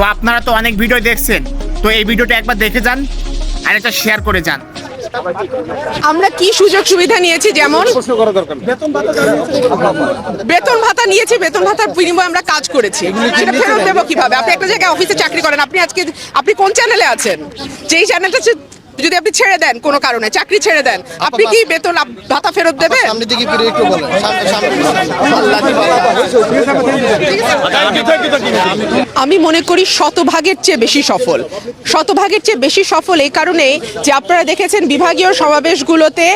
তো আপনারা তো অনেক ভিডিও দেখছেন। তো এই ভিডিওটা একবার দেখে যান আর এটা শেয়ার করে যান। আমরা কি সুযোগ সুবিধা নিয়েছি যেমন? বেতন ভাতা নিয়েছি বেতন ভাতার বিনিময়ে আমরা কাজ করেছি। সেটা ফেরত দেবো কীভাবে? আপনি একটা জায়গায় অফিসে চাকরি করেন আপনি আজকে আপনি কোন চ্যানেলে আছেন? যেই চ্যানেলটা যদি আপনি ছেড়ে দেন কোনো কারণে চাকরি ছেড়ে দেন আপনি কি বেতন ভাতা ফেরত দেবেন? সামনের দিকে ফিরে একটু বলেন। সামনে সামনে। আমি মনে করি শতভাগের চেয়ে বেশি সফল। শতভাগের চেয়ে বেশি সফল এই কারণেই যে আপনারা দেখেছেন বিভাগীয় সমাবেশগুলোতে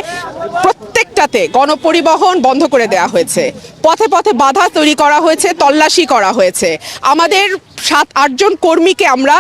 প্রত্যেকটাতে গণপরিবহন বন্ধ করে দেওয়া হয়েছে। পথে পথে বাধা তৈরি করা হয়েছে তল্লাশি করা হয়েছে। আমাদের সাত আটজন কর্মীকে আমরা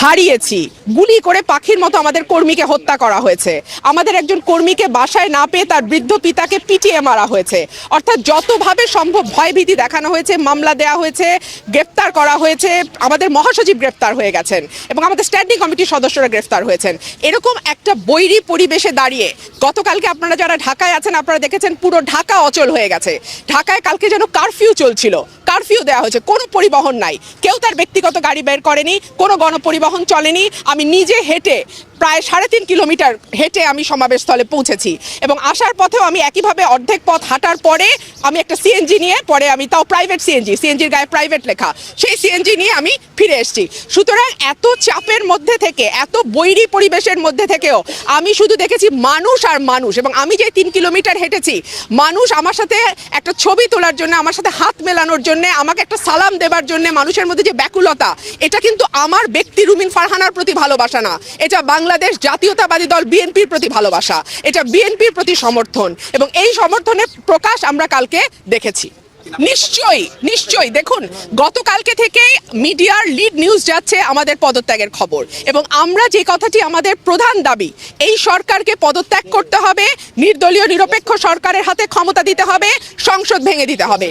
হারিয়েছি। গুলি করে পাখির মতো আমাদের কর্মীকে হত্যা করা হয়েছে। আমাদের একজন কর্মীকে বাসায় না পেয়ে তার বৃদ্ধ পিতাকে পিটিয়ে মারা হয়েছে। অর্থাৎ যতভাবে সম্ভব ভয়ভীতি দেখানো হয়েছে, মামলা দেওয়া হয়েছে, গ্রেপ্তার করা হয়েছে, আমাদের মহাসচিব গ্রেপ্তার হয়ে গেছেন এবং আমাদের স্ট্যান্ডিং কমিটির সদস্যরা গ্রেফতার হয়েছেন। এরকম একটা বৈরী পরিবেশে দাঁড়িয়ে গতকালকে আপনারা যারা ঢাকায় আছেন, আপনারা দেখেছেন পুরো ঢাকা অচল হয়ে গেছে। ঢাকায় কালকে যেন কারফিউ চলছিল। কারফিউ দেওয়া হয়েছে। কোনো পরিবহন নাই। কেউ তার ব্যক্তিগত গাড়ি বের করেনি, কোনো গণপরিবহন চলেনি। আমি নিজে হেঁটে প্রায় সাড়ে তিন কিলোমিটার হেঁটে আমি সমাবেশস্থলে পৌঁছেছি। এবং আসার পথেও আমি একইভাবে অর্ধেক পথ হাঁটার পরে আমি একটা সিএনজি নিয়ে, পরে আমি তাও প্রাইভেট সিএনজি, সিএনজির গায়ে প্রাইভেট লেখা। সেই সিএনজি নিয়ে আমি ফিরে এসেছি। সুতরাং এত চাপের মধ্যে থেকে, এত বৈরী পরিবেশের মধ্যে থেকেও আমি শুধু দেখেছি মানুষ আর মানুষ। এবং আমি যে তিন কিলোমিটার হেঁটেছি, মানুষ আমার সাথে একটা ছবি তোলার জন্য, আমার সাথে হাত মেলানোর জন্য, আমাকে একটা সালাম দেবার জন্য, মানুষের মধ্যে যে ব্যাকুলতা, এটা কিন্তু আমার ব্যক্তি রুমিন ফারহানার প্রতি ভালোবাসা না। এটা বাংলাদেশ জাতীয়তাবাদী দল বিএনপির প্রতি ভালোবাসা। এটা বিএনপির প্রতি সমর্থন। এবং এই সমর্থনের প্রকাশ আমরা কালকে দেখেছি। নিশ্চয়ই নিশ্চয়ই। দেখুন, গতকালকে থেকে মিডিয়ার লিড নিউজ যাচ্ছে আমাদের পদত্যাগের খবর। এবং আমরা যে কথাটি আমাদের প্রধান দাবি, এই সরকারকে পদত্যাগ করতে হবে, নির্দলীয় নিরপেক্ষ সরকারের হাতে ক্ষমতা দিতে হবে, সংসদ ভেঙে দিতে হবে।